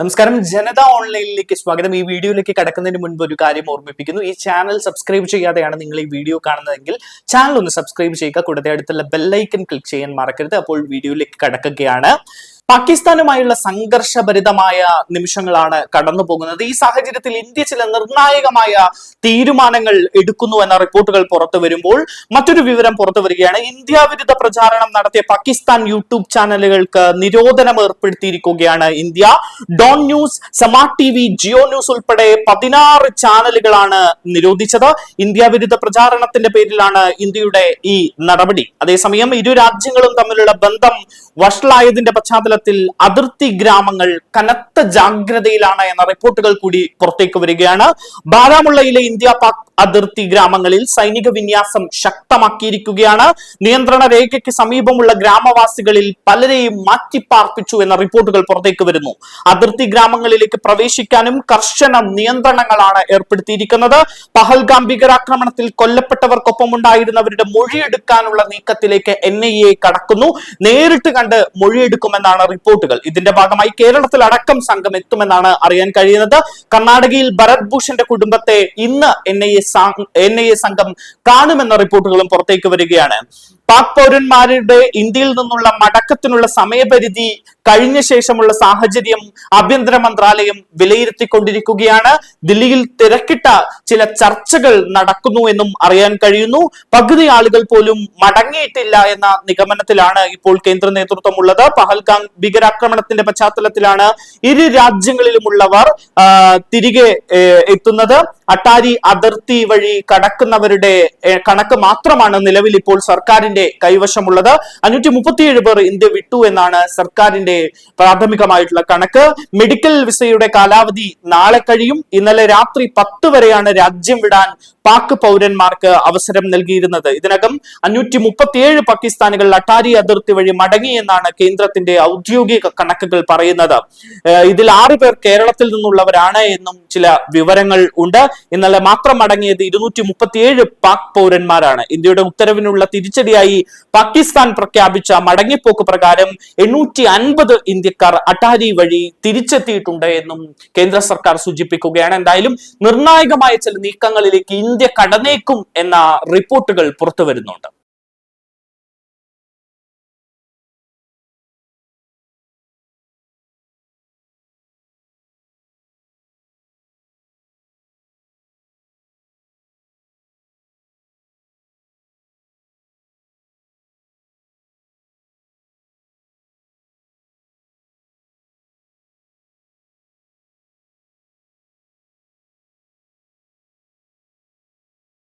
നമസ്കാരം. ജനത ഓൺലൈനിലേക്ക് സ്വാഗതം. ഈ വീഡിയോയിലേക്ക് കടക്കുന്നതിന് മുൻപ് ഒരു കാര്യം ഓർമ്മിപ്പിക്കുന്നു. ഈ ചാനൽ സബ്സ്ക്രൈബ് ചെയ്യാതെയാണ് നിങ്ങൾ ഈ വീഡിയോ കാണുന്നതെങ്കിൽ ചാനൽ ഒന്ന് സബ്സ്ക്രൈബ് ചെയ്യുക. കൂടാതെ അടുത്തുള്ള ബെല്ലൈക്കൺ ക്ലിക്ക് ചെയ്യാൻ മറക്കരുത്. അപ്പോൾ വീഡിയോയിലേക്ക് കടക്കുകയാണ്. പാകിസ്ഥാനുമായുള്ള സംഘർഷഭരിതമായ നിമിഷങ്ങളാണ് കടന്നു പോകുന്നത് ഈ സാഹചര്യത്തിൽ ഇന്ത്യ ചില നിർണായകമായ തീരുമാനങ്ങൾ എടുക്കുന്നു എന്ന റിപ്പോർട്ടുകൾ പുറത്തു വരുമ്പോൾ മറ്റൊരു വിവരം പുറത്തു വരികയാണ്. ഇന്ത്യ വിരുദ്ധ പ്രചാരണം നടത്തിയ പാകിസ്ഥാൻ യൂട്യൂബ് ചാനലുകൾക്ക് നിരോധനം ഏർപ്പെടുത്തിയിരിക്കുകയാണ് ഇന്ത്യ. ഡോൺ ന്യൂസ് സമാർട്ട് ടി വി ജിയോ ന്യൂസ് ഉൾപ്പെടെ പതിനാറ് ചാനലുകളാണ് നിരോധിച്ചത്. ഇന്ത്യ വിരുദ്ധ പ്രചാരണത്തിന്റെ പേരിലാണ് ഇന്ത്യയുടെ ഈ നടപടി. അതേസമയം ഇരു രാജ്യങ്ങളും തമ്മിലുള്ള ബന്ധം വഷളായതിന്റെ പശ്ചാത്തലത്തിൽ അതിർത്തി ഗ്രാമങ്ങൾ കനത്ത ജാഗ്രതയിലാണ് എന്ന റിപ്പോർട്ടുകൾ കൂടി പുറത്തേക്ക് വരികയാണ്. ബാരാമുള്ളയിലെ ഇന്ത്യ പാക് അതിർത്തി ഗ്രാമങ്ങളിൽ സൈനിക വിന്യാസം ശക്തമാക്കിയിരിക്കുകയാണ്. നിയന്ത്രണ രേഖയ്ക്ക് സമീപമുള്ള ഗ്രാമവാസികളിൽ പലരെയും മാറ്റിപ്പാർപ്പിച്ചു എന്ന റിപ്പോർട്ടുകൾ പുറത്തേക്ക് വരുന്നു. അതിർത്തി ഗ്രാമങ്ങളിലേക്ക് പ്രവേശിക്കാനും കർശന നിയന്ത്രണങ്ങളാണ് ഏർപ്പെടുത്തിയിരിക്കുന്നത്. പഹൽഗാം ഭീകരാക്രമണത്തിൽ കൊല്ലപ്പെട്ടവർക്കൊപ്പം ഉണ്ടായിരുന്നവരുടെ മൊഴിയെടുക്കാനുള്ള നീക്കത്തിലേക്ക് എൻ കടക്കുന്നു. നേരിട്ട് കണ്ട് മൊഴിയെടുക്കുമെന്നാണ് റിപ്പോർട്ടുകൾ. ഇതിന്റെ ഭാഗമായി കേരളത്തിൽ അടക്കം സംഘം എത്തുമെന്നാണ് അറിയാൻ കഴിയുന്നത്. കർണാടകയിൽ ഭരത് ഭൂഷന്റെ കുടുംബത്തെ ഇന്ന് N I A N I A സംഘം കാണുമെന്ന റിപ്പോർട്ടുകളും പുറത്തേക്ക് വരികയാണ്. പാക് പൗരന്മാരുടെ ഇന്ത്യയിൽ നിന്നുള്ള മടക്കത്തിനുള്ള സമയപരിധി കഴിഞ്ഞ ശേഷമുള്ള സാഹചര്യം ആഭ്യന്തര മന്ത്രാലയം വിലയിരുത്തിക്കൊണ്ടിരിക്കുകയാണ്. ദില്ലിയിൽ തിരക്കിട്ട ചില ചർച്ചകൾ നടക്കുന്നു എന്നും അറിയാൻ കഴിയുന്നു. പകുതി ആളുകൾ പോലും മടങ്ങിയിട്ടില്ല എന്ന നിഗമനത്തിലാണ് ഇപ്പോൾ കേന്ദ്ര നേതൃത്വമുള്ളത്. പഹൽഗാം ഭീകരാക്രമണത്തിന്റെ പശ്ചാത്തലത്തിലാണ് ഇരു രാജ്യങ്ങളിലുമുള്ളവർ തിരികെ എത്തുന്നത്. അട്ടാരി അതിർത്തി വഴി കടക്കുന്നവരുടെ കണക്ക് മാത്രമാണ് നിലവിൽ ഇപ്പോൾ സർക്കാരിന്റെ കൈവശമുള്ളത്. അഞ്ഞൂറ്റി മുപ്പത്തിയേഴ് പേർ ഇന്ത്യ വിട്ടു എന്നാണ് സർക്കാരിന്റെ പ്രാഥമികമായിട്ടുള്ള കണക്ക്. മെഡിക്കൽ വിസയുടെ കാലാവധി നാളെ കഴിയും. ഇന്നലെ രാത്രി പത്ത് വരെയാണ് രാജ്യം വിടാൻ പാക് പൗരന്മാർക്ക് അവസരം നൽകിയിരുന്നത്. ഇതിനകം അഞ്ഞൂറ്റി മുപ്പത്തിയേഴ് പാകിസ്ഥാനികൾ അട്ടാരി അതിർത്തി വഴി മടങ്ങി എന്നാണ് കേന്ദ്രത്തിന്റെ ഔദ്യോഗിക കണക്കുകൾ പറയുന്നത്. ഇതിൽ ആറു പേർ കേരളത്തിൽ നിന്നുള്ളവരാണ് എന്നും ചില വിവരങ്ങൾ ഉണ്ട്. ഇന്നലെ മാത്രം മടങ്ങിയത് ഇരുന്നൂറ്റി മുപ്പത്തിയേഴ് പാക് പൗരന്മാരാണ്. ഇന്ത്യയുടെ ഉത്തരവിനുള്ള തിരിച്ചടിയായി പാകിസ്ഥാൻ പ്രഖ്യാപിച്ച മടങ്ങിപ്പോക്ക് പ്രകാരം എണ്ണൂറ്റി അൻപത് ഇന്ത്യക്കാർ അട്ടാരി വഴി തിരിച്ചെത്തിയിട്ടുണ്ട് എന്നും കേന്ദ്ര സർക്കാർ സൂചിപ്പിക്കുകയാണ്. എന്തായാലും നിർണായകമായ ചില നീക്കങ്ങളിലേക്ക് ഇന്ത്യ കടന്നേക്കും എന്ന റിപ്പോർട്ടുകൾ പുറത്തു വരുന്നുണ്ട്